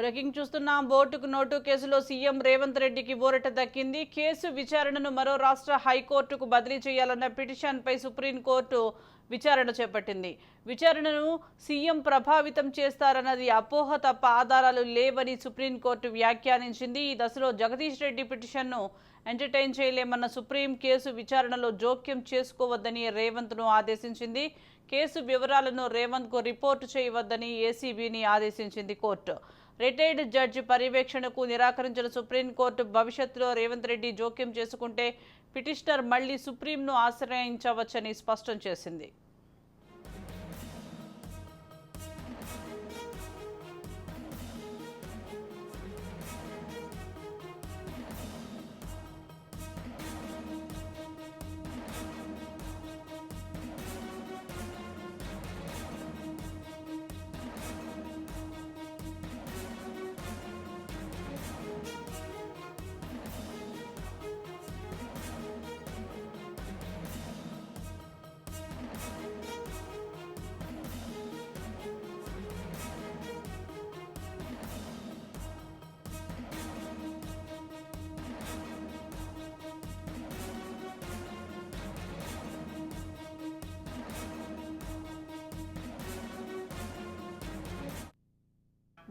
Breaking చూస్తున్నాం. ఓటుకు note కేసులో సీఎం రేవంత్ రెడ్డికి ఊరట దక్కింది. కేసు విచారణను మరో రాష్ట్ర హైకోర్టుకు బదిలీ చేయాలన్న పిటిషన్పై సుప్రీంకోర్టు విచారణ చేపట్టింది. విచారణను సీఎం ప్రభావితం చేస్తారన్నది అపోహ తప్ప ఆధారాలు లేవని సుప్రీంకోర్టు వ్యాఖ్యానించింది. ఈ దశలో జగదీష్ రెడ్డి పిటిషన్ను ఎంటర్టైన్ చేయలేమన్న సుప్రీం కేసు విచారణలో జోక్యం చేసుకోవద్దని రేవంత్ను ఆదేశించింది. కేసు వివరాలను రేవంత్కు రిపోర్టు చేయవద్దని ఏసీబీని ఆదేశించింది కోర్టు. రిటైర్డ్ జడ్జి పర్యవేక్షణకు నిరాకరించిన సుప్రీంకోర్టు భవిష్యత్తులో రేవంత్ రెడ్డి జోక్యం చేసుకుంటే పిటిషనర్ మళ్ళీ సుప్రీంను ఆశ్రయించవచ్చని స్పష్టం చేసింది.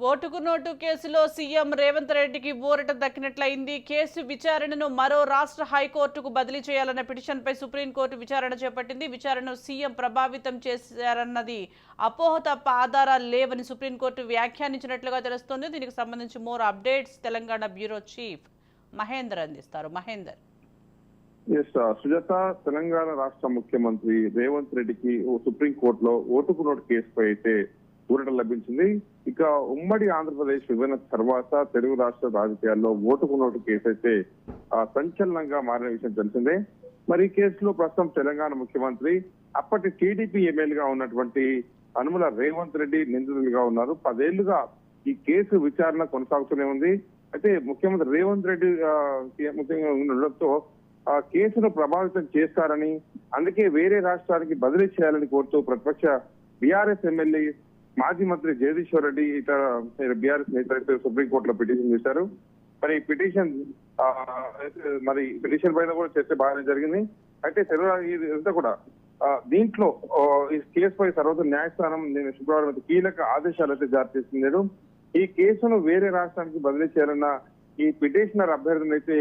ఓటుకు నోటు కేసులో సీఎం రేవంత్ రెడ్డికి ఊరట దక్కినట్లయింది. కేసు విచారణను మరో రాష్ట్ర హైకోర్టుకు బదిలీ చేయాలన్న పిటిషన్పై సుప్రీంకోర్టు విచారణ చేపట్టింది. విచారణను సీఎం ప్రభావితం చేశారన్నది అపోహ తప్ప ఆధారాలు లేవని సుప్రీంకోర్టు వ్యాఖ్యానించినట్లుగా తెలుస్తోంది. దీనికి సంబంధించి more updates Telangana bureau chief Mahender అందిస్తారు. మహేందర్. ఎస్ uh, సుజాత తెలంగాణ రాష్ట్ర ముఖ్యమంత్రి రేవంత్ రెడ్డికి ఓ సుప్రీం కోర్టులో ఓటుకు నోటు కేసుపై అయితే ఊరట లభించింది. ఇక ఉమ్మడి ఆంధ్రప్రదేశ్ విభజన తర్వాత తెలుగు రాష్ట్ర రాజకీయాల్లో ఓటుకు నోటు కేసు అయితే ఆ, సంచలనంగా మారిన విషయం తెలిసిందే. మరి ఈ కేసులో ప్రస్తుతం తెలంగాణ ముఖ్యమంత్రి అప్పటి టీడీపీ ఎమ్మెల్యేగా ఉన్నటువంటి అనుమల రేవంత్ రెడ్డి నిందితులుగా ఉన్నారు. పదేళ్ళుగా ఈ కేసు విచారణ కొనసాగుతూనే ఉంది. అయితే ముఖ్యమంత్రి రేవంత్ రెడ్డి ముఖ్యంగా ఉండడంతో ఆ కేసును ప్రభావితం చేస్తారని అందుకే వేరే రాష్ట్రానికి బదిలీ చేయాలని కోరుతూ ప్రతిపక్ష బీఆర్ఎస్ ఎమ్మెల్యే మాజీ మంత్రి జగదీశ్వర్ రెడ్డి ఇతర బీఆర్ఎస్ నేతలైతే సుప్రీంకోర్టులో పిటిషన్ చేశారు. మరి ఈ పిటిషన్ మరి పిటిషన్ పైన కూడా చర్చ బాగానే జరిగింది. అయితే తెలుగు ఇదంతా కూడా దీంట్లో ఈ కేసుపై సర్వోన్నత న్యాయస్థానం నేను శుక్రవారం అయితే కీలక ఆదేశాలు అయితే జారీ చేసింది. ఈ కేసును వేరే రాష్ట్రానికి బదిలీ చేయాలన్న ఈ పిటిషనర్ అభ్యర్థిని అయితే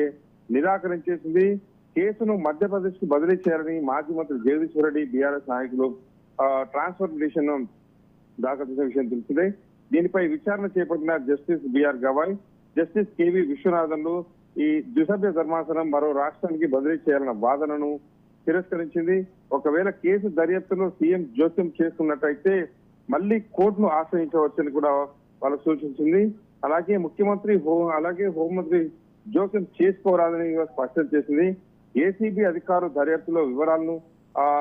నిరాకరించేసింది కేసును మధ్యప్రదేశ్కు బదిలీ చేయాలని మాజీ మంత్రి జగదీశ్వర్ రెడ్డి బీఆర్ఎస్ నాయకులు ట్రాన్స్ఫర్ పిటిషన్ దాఖలు చేసిన విషయం తెలిసిందే దీనిపై విచారణ చేపట్టిన justice BR Gavai justice KV విశ్వనాథన్లు ఈ ద్విసభ్య ధర్మాసనం మరో రాష్ట్రానికి బదిలీ చేయాలన్న వాదనను తిరస్కరించింది. ఒకవేళ కేసు దర్యాప్తులో సీఎం జోక్యం చేసుకున్నట్టయితే మళ్ళీ కోర్టును ఆశ్రయించవచ్చని కూడా వాళ్ళకు సూచించింది. అలాగే ముఖ్యమంత్రి అలాగే హోంమంత్రి జోక్యం చేసుకోరాదని స్పష్టం చేసింది. ఏసీబీ అధికారులు దర్యాప్తులో వివరాలను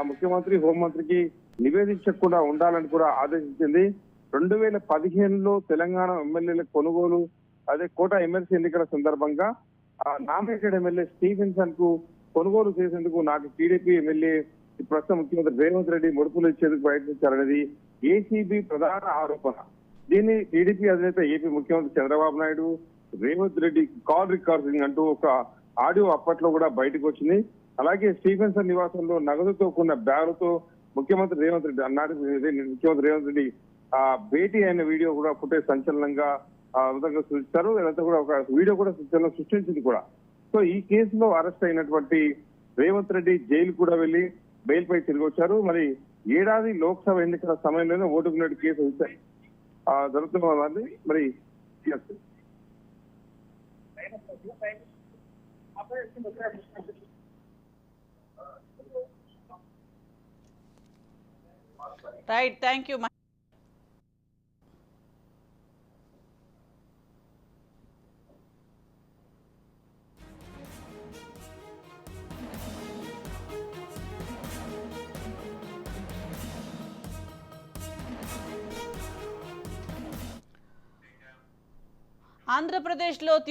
ముఖ్యమంత్రి హోంమంత్రికి నివేదించకుండా ఉండాలని కూడా ఆదేశించింది. రెండు వేల పదిహేనులో తెలంగాణ ఎమ్మెల్యేల కొనుగోలు అదే కోట ఎమ్మెల్సీ ఎన్నికల సందర్భంగా ఆ నామినేటెడ్ ఎమ్మెల్యే స్టీఫెన్సన్కు కొనుగోలు చేసేందుకు నాకు టీడీపీ ఎమ్మెల్యే ప్రస్తుత ముఖ్యమంత్రి రేవంత్ రెడ్డి ముడుపులు ఇచ్చేందుకు ప్రయత్నించారనేది ఏసీబీ ప్రధాన ఆరోపణ. దీన్ని టీడీపీ అధినేత ఏపీ ముఖ్యమంత్రి చంద్రబాబు నాయుడు రేవంత్ రెడ్డి కాల్ రికార్డింగ్ అంటూ ఒక ఆడియో అప్పట్లో కూడా బయటకు వచ్చింది. అలాగే స్టీఫెన్సన్ నివాసంలో నగదుతో కూడిన బ్యాగులతో ముఖ్యమంత్రి రేవంత్ రెడ్డి అన్నాడు. ముఖ్యమంత్రి రేవంత్ రెడ్డి ఆ భేటీ అయిన వీడియో కూడా ఫుటేజ్ సంచలనంగా ఆ విధంగా సృష్టిస్తారు కూడా ఒక వీడియో కూడా సంచలనం సృష్టించింది కూడా. సో ఈ కేసులో అరెస్ట్ అయినటువంటి రేవంత్ రెడ్డి జైలు కూడా వెళ్ళి బెయిల్ పై తిరిగి వచ్చారు. మరి ఏడాది లోక్సభ ఎన్నికల సమయంలోనే ఓటుకున్నట్టు కేసు వచ్చాయి జరుగుతున్న జరుగుతున్నది మరి. రైట్ థ్యాంక్ యూ ఆంధ్రప్రదేశ్లో